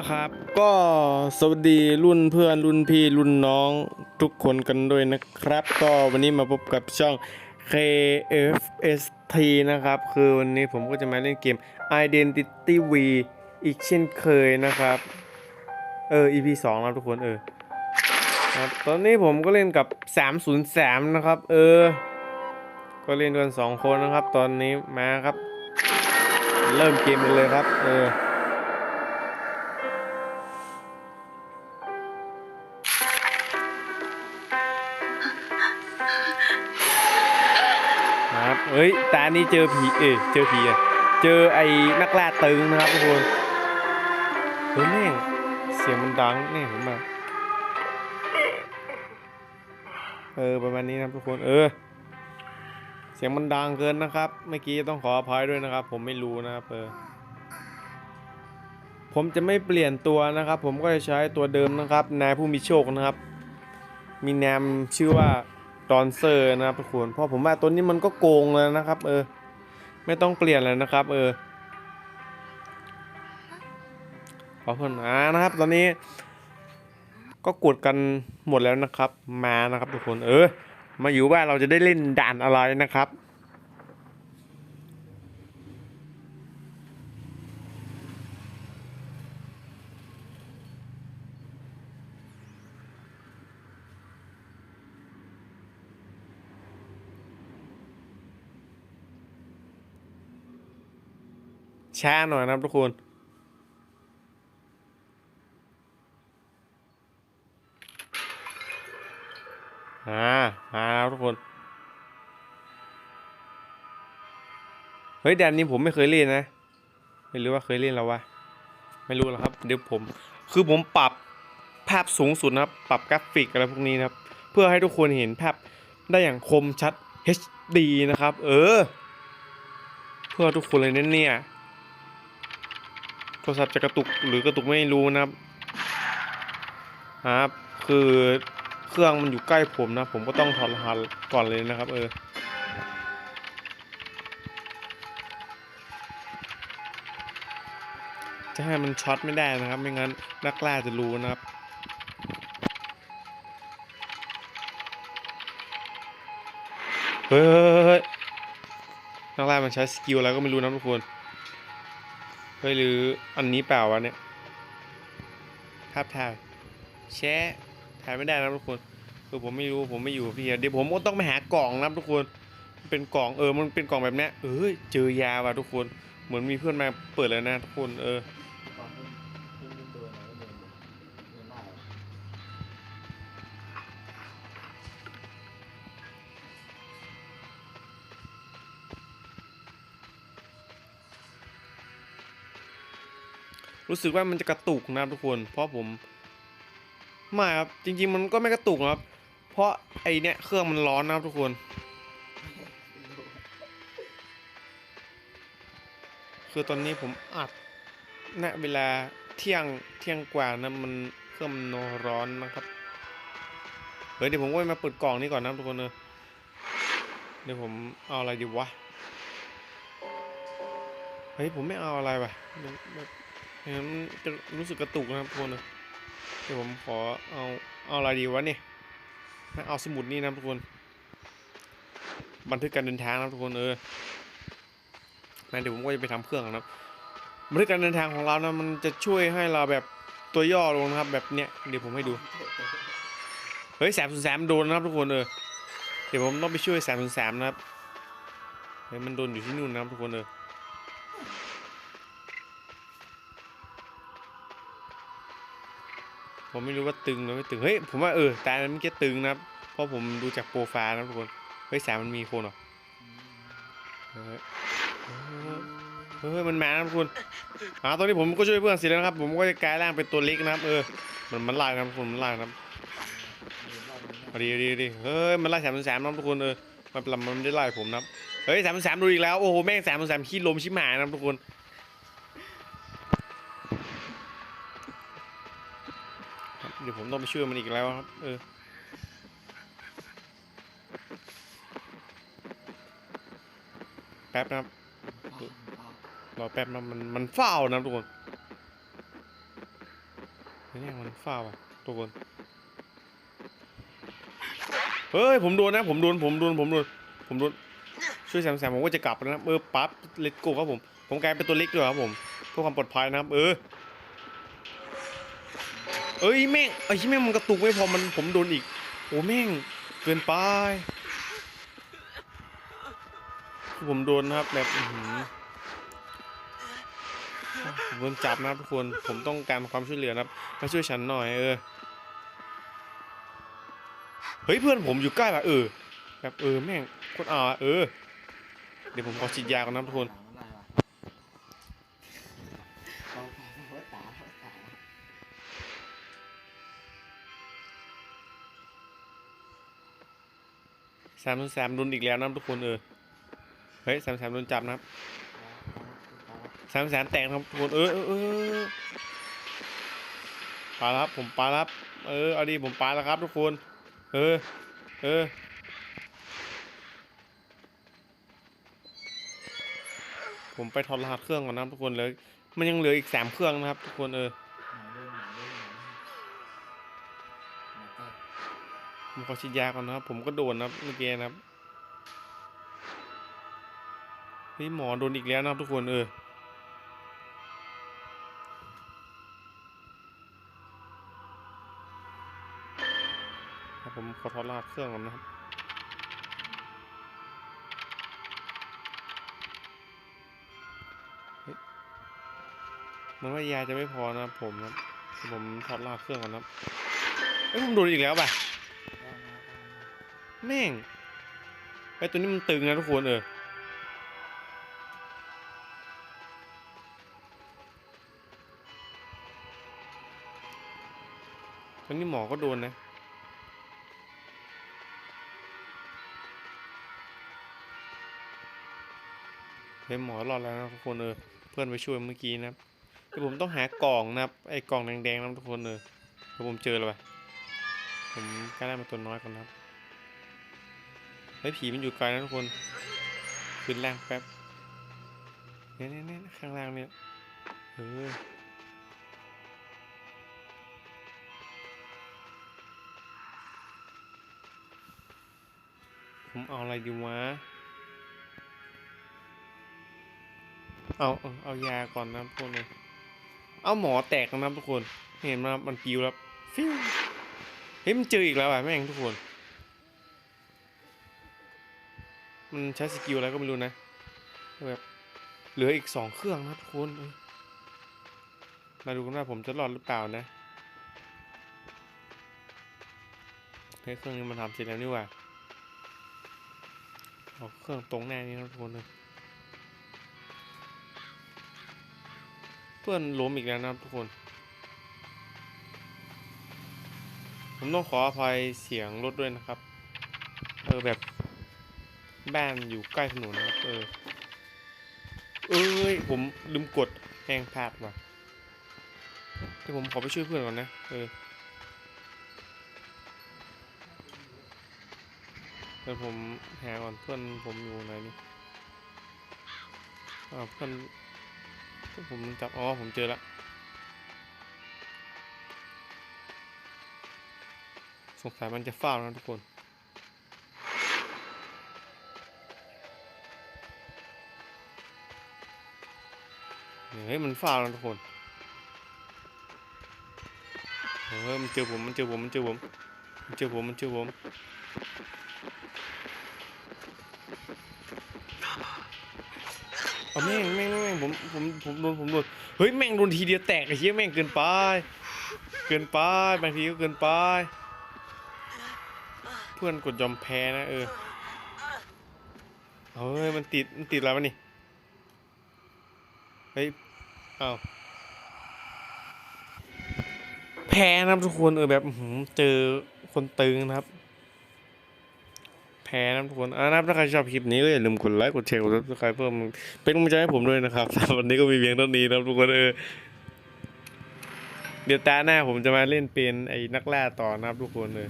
แล้วครับ ก็สวัสดีรุ่นเพื่อนรุ่นพี่รุ่นน้องทุกคนกันด้วยนะครับ ก็วันนี้มาพบกับช่อง KFST นะครับ คือวันนี้ผมก็จะมาเล่นเกม Identity V อีกเช่นเคยนะครับ เออ EP 2แล้วทุกคนเออครับตอนนี้ผมก็เล่นกับ 303 นะครับ เออ ก็เล่นกันสองคนนะครับ ตอนนี้มาครับ เริ่มเกมกันเลยครับ เออ ครับเฮ้ยตานี้เจอผีเอ้ยเจอผีอะเจอไอ้นักล่าตึงนะครับทุกคนเฮ้ยแม่งเสียงมันดังเนี่ยเห็นไหมเออประมาณนี้นะทุกคนเออ เสียงมันดังเกินนะครับ เมื่อกี้ต้องขออภัยด้วยนะครับ ผมไม่รู้นะครับเออผมจะไม่เปลี่ยนตัวนะครับ ผมก็จะใช้ตัวเดิมนะครับ นายผู้มีโชคนะครับ มีนามชื่อว่า ดอนเซอร์นะครับทุกคนเพราะผมว่าตัวนี้มันก็โกงแล้วนะครับ เออ ไม่ต้องเปลี่ยนเลยนะครับ เออขอเพิ่มอ่านะครับ ตอนนี้ ก็กดกันหมดแล้วนะครับ มานะครับทุกคน เออ มาอยู่ว่าเราจะได้เล่นด่านอะไรนะครับ ช้าหน่อยนะครับทุกคนอ่ามาแล้วทุกคน เฮ้ยแดนนี้ผมไม่เคยเล่นนะ ไม่รู้ว่าเคยเล่นแล้ววะ ไม่รู้หรอกครับ เดี๋ยวผม คือผมปรับภาพสูงสุดนะครับ ปรับกราฟิกอะไรพวกนี้นะครับ เพื่อให้ทุกคนเห็นภาพได้อย่างคมชัด HD นะครับ เออ เพื่อทุกคนเลยนะเนี่ย โทรศัพท์จะกระตุกหรือกระตุกไม่รู้นะครับครับ คือเครื่องมันอยู่ใกล้ผมนะ ผมก็ต้องถอดรหัสก่อนเลยนะครับ เออจะให้มันช็อตไม่ได้นะครับ ไม่งั้นนักล่าจะรู้นะครับเฮ้ยนักล่ามันใช้สกิลอะไรก็ไม่รู้นะทุกคน เฮ้ยหรืออันนี้เปล่าวะเนี่ยภาพถ่ายแชะถ่ายไม่ได้นะทุกคนคือผมไม่รู้ผมไม่อยู่พี่เดี๋ยวผมก็ต้องไปหากล่องนะทุกคนเป็นกล่องเออมันเป็นกล่องแบบนี้เออเจอยาว่ะทุกคน เหมือนมีเพื่อนมาเปิดแล้วนะทุกคนเออ รู้สึกว่ามันจะกระตุกนะทุกคน เพราะผมไม่ครับจริง ๆ มันก็ไม่กระตุกครับ เพราะไอเนี้ยเครื่องมันร้อนนะครับทุกคนคือตอนนี้ผมอัดณเวลาเที่ยงเที่ยงกว่านะมันเครื่องมันร้อนนะครับเฮ้ยเดี๋ยวผมก็มาเปิดกล่องนี้ก่อนนะทุกคนเออเดี๋ยวผมเอาอะไรดีวะเฮ้ยผมไม่เอาอะไรวะ เดี๋ยวแบบเห็นจะรู้สึกกระตุกนะครับทุกคนเดี๋ยวผมขอเอาเอาอะไรดีวะเนี่ยม่เอาสมุดนี่นะทุกคน บันทึกการเดินทางนะทุกคนเออนะเดี๋ยวผมก็จะไปทำเครื่องนะครับบันทึกการเดินทางของเรานะมันจะช่วยให้เราแบบตัวย่อลงนะครับ แบบเนี้ยเดี๋ยวผมให้ดูเฮ้ยสามศูนย์สมโดนนะครับทุกคนเออเดี๋ยวผมต้องไปช่วยสามศูนย์สมนะครับเฮ้ยมันโดนอยู่ที่นู่นนะครับทุกคนเออ ผมไม่รู้ว่าตึงหรือไม่ตึง เฮ้ย ผมว่าเออ ตาเมื่อกี้ตึงนะครับ เพราะผมดูจากโปรไฟล์นะทุกคน เฮ้ยสามมันมีคนเหรอเฮ้ยเฮ้ยมันมาแล้วทุกคนอ่าตอนนี้ผมก็ช่วยเพื่อนเสร็จแล้วนะครับ ผมก็จะกลายร่างเป็นตัวเล็กนะครับ เออ มันมันไล่นะครับทุกคนมันไล่นะครับดีดีดีเฮ้ย มันไล่สามสามนะครับทุกคนเออมันมันมันได้ไล่ผมนะครับเฮ้ยสามสามดูอีกแล้ว โอ้โห แม่งสามสามขี้ลมชิบหายนะครับทุกคน เดี๋ยวผมต้องไปช่วยมันอีกแล้วครับ เออ แป๊บนะครับ รอแป๊บนะมันมันเฝ้านะครับทุกคนเนี่ยมันฝ้าวอะทุกคน เฮ้ยผมโดนนะ ผมโดนผมโดนผมโดนผมโดนช่วยแซมแซมผมก็จะกลับแล้วนะเออปั๊บเลตโก้ครับผม ผมกลายเป็นตัวเล็กด้วยครับผมเพื่อความปลอดภัยนะครับ เออ เอ้ยแม่งไอ้ที่แม่งมันกระตุกไม่พอมันผมโดนอีกโอ้แม่งเกินไปผมโดนนะครับแบบหือผมโดนจับนะครับทุกคนผมต้องการความช่วยเหลือนะครับมาช่วยฉันหน่อยเออเฮ้ยเพื่อนผมอยู่ใกล้ป่ะเออแบบเออแม่งโคนอ่าเออเดี๋ยวผมขอฉีดยาก่อนนะทุกคน แซมแซมโดนอีกแล้วนะทุกคนเออ เฮ้ยแซมแซมโดนจับนะครับแซมแซมแตกครับทุกคนเออเออปล้วครับผมปล้วครับ เออเอาดีผมไปแล้วครับทุกคน เออ เออผมไปถอดรหัสเครื่องก่อนนะทุกคนเลย มันยังเหลืออีกสามเครื่องนะครับ ทุกคนเออ ขอฉีดยาก่อนนะครับ ผมก็โดนนะครับเมื่อกี้นะครับเฮ้ยหมอโดนอีกแล้วนะครับทุกคนเออครับผมขอถอดรหัสเครื่องก่อนนะครับเฮ้ยมันว่ายาจะไม่พอนะครับผมนะผมถอดรหัสเครื่องก่อนนะครับเอ้ยผมโดนอีกแล้วป่ะ แม่งไอตัวนี้มันตึงนะทุกคนเออตอนนี้หมอก็โดนนะเฮ้ยหมอรอดแล้วนะทุกคนเออเพื่อนไปช่วยเมื่อกี้นะครับแต่ผมต้องหากล่องนะครับไอ้กล่องแดงๆนะทุกคนเออเดี๋ยวผมเจอแล้วไปผมกล้าได้มาตัวน้อยก่อนนะครับ เฮ้ยผีมันอยู่ไกลนะทุกคนขึ้นแรงแป๊บเนี่ยเนี่ยเนี่ยข้างล่างเนี่ยเออผมเอาอะไรดีวะ เอาเอายาก่อนนะทุกคนเลยเอาหมอแตกนะทุกคน เห็นไหมมันปิวแล้วฟิวเฮ้ยมันเจออีกแล้วอะแม่งทุกคน มันใช้สกิลอะไรก็ไม่รู้นะแบบเหลืออีกสองเครื่องนะทุกคนมาดูกันว่าผมจะรอดหรือเปล่านะเฮ้ยเครื่องนี้มันทำเสร็จแล้วนี่หว่าเอาเครื่องตรงหน้านี้นะทุกคนเลยเพื่อนล้มอีกแล้วนะทุกคน ผมต้องขออภัยเสียงรถด้วยนะครับ เออแบบ บ้านอยู่ใกล้ถนนนะครับ เออ เอ้ย ผมลืมกดแหงพลาดว่ะเดี๋ยวผมขอไปช่วยเพื่อนก่อนนะ เออเดี๋ยวผมหาก่อนเพื่อนผมอยู่ไหนนี่อ้าเพื่อนเพื่อนผมจับ อ๋อ ผมเจอละสงสัยมันจะเฝ้านะทุกคน เฮ้ยมันฟาวแล้วทุกคนเฮ้ยมันเจอผมมันเจอผมมันเจอผมมันเจอผมมันเจอผมเอาแม่งแม่งแม่งแม่งผมผมผมโดนผมโดนเฮ้ยแม่งโดนทีเดียวแตกไอ้เหี้ยแม่งเกินไป เกินไปบางทีก็เกินไป เพื่อนกดยอมแพ้นะเออเฮ้ยมันติดมันติดอะไรวะนี่ เฮ้ยอ้าวแพ้นะครับทุกคนเออแบบเจอคนตึงนะครับ แพ้นะทุกคนอ่านะครับถ้าใครชอบคลิปนี้ก็อย่าลืมกดไลค์กดแชร์กดซับสไครป์เพิ่มเป็นกำลังใจให้ผมด้วยนะครับสำหรับวันนี้ก็มีเพียงเท่านี้นะครับทุกคนเออเดี๋ยวตาหน้าผมจะมาเล่นเป็นไอ้นักล่าต่อนะครับทุกคนเลย